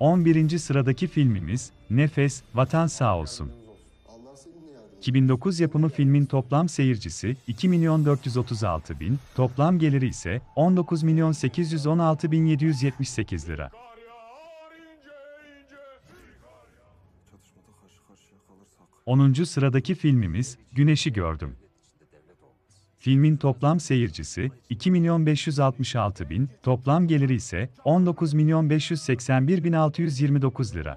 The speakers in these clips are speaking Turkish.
11. sıradaki filmimiz Nefes, Vatan Sağ Olsun. Allah seninle yardım. 2009 yapımı filmin toplam seyircisi 2 milyon 436 bin, toplam geliri ise 19 milyon 816 bin 778 lira. 10. sıradaki filmimiz Güneşi Gördüm. Filmin toplam seyircisi 2 milyon 566 bin, toplam geliri ise 19 milyon 581 bin 629 lira.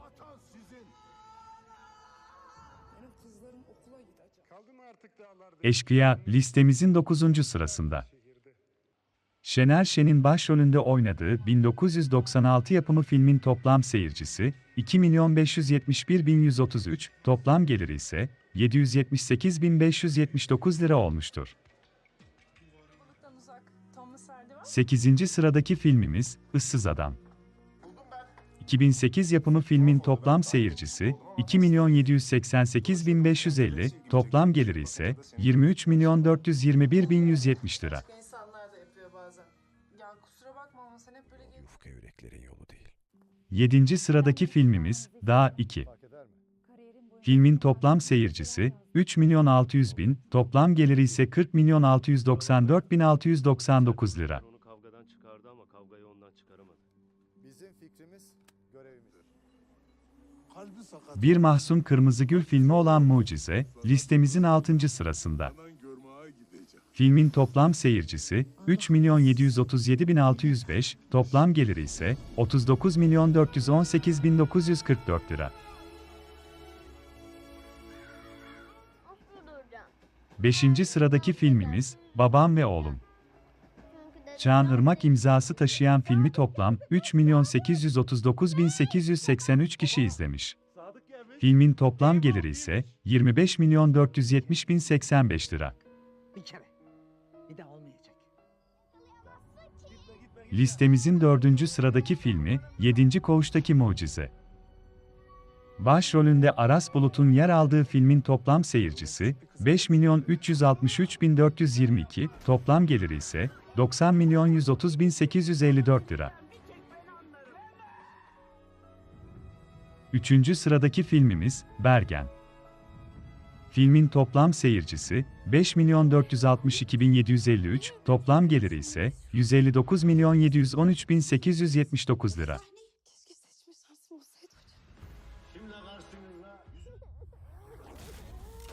Eşkıya listemizin 9. sırasında. Şener Şen'in başrolünde oynadığı 1996 yapımı filmin toplam seyircisi 2 milyon 571 bin 133, toplam geliri ise 778 bin 579 lira olmuştur. 8. sıradaki filmimiz Issız Adam. 2008 yapımı filmin toplam seyircisi 2 milyon 788 bin 550, toplam geliri ise 23 milyon 421 bin 170 lira. İnsanlar da yapıyor bazen. Ya kusura bakma ama sen hep böyle gel. Yufka yüreklerin yolu değil. 7. sıradaki filmimiz Dağ 2. Filmin toplam seyircisi 3 milyon 600 bin, toplam geliri ise 40 milyon 694 bin 699 lira. Onu kavgadan çıkardı ama kavgayı ondan çıkaramadı. Bizim fikrimiz görevimizdir. Kalbi sakat. Bir Mahsun Kırmızıgül filmi olan Mucize, listemizin 6. sırasında. Hemen görmeye gideceğim. Filmin toplam seyircisi 3 milyon 737 bin 605, toplam geliri ise 39 milyon 418 bin 944 lira. 5. sıradaki filmimiz Babam ve Oğlum. Çağan Irmak imzası taşıyan filmi toplam 3 milyon 839 bin 883 kişi izlemiş. Filmin toplam geliri ise 25 milyon 470 bin 85 lira. Listemizin dördüncü sıradaki filmi, 7. Koğuştaki Mucize. Başrolünde Aras Bulut'un yer aldığı filmin toplam seyircisi, 5 milyon 363 bin 422, toplam geliri ise 90 milyon 130 bin 854 lira. Üçüncü sıradaki filmimiz, Bergen. Filmin toplam seyircisi 5 milyon 462 bin 753, toplam geliri ise 159 milyon 713 bin 879 lira.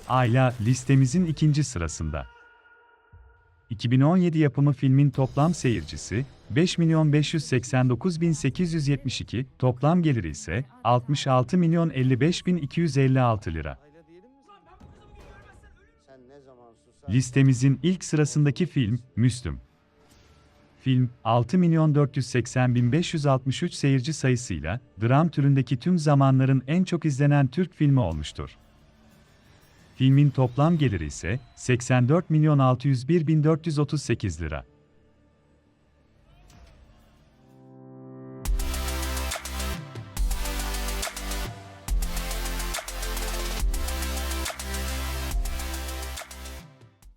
Ayla listemizin ikinci sırasında. 2017 yapımı filmin toplam seyircisi 5 milyon 589 bin 872, toplam geliri ise 66 milyon 55 bin 256 lira. Listemizin ilk sırasındaki film, Müslüm. Film, 6 milyon 480 bin 563 seyirci sayısıyla, dram türündeki tüm zamanların en çok izlenen Türk filmi olmuştur. Filmin toplam geliri ise 84 milyon 601 bin 438 lira.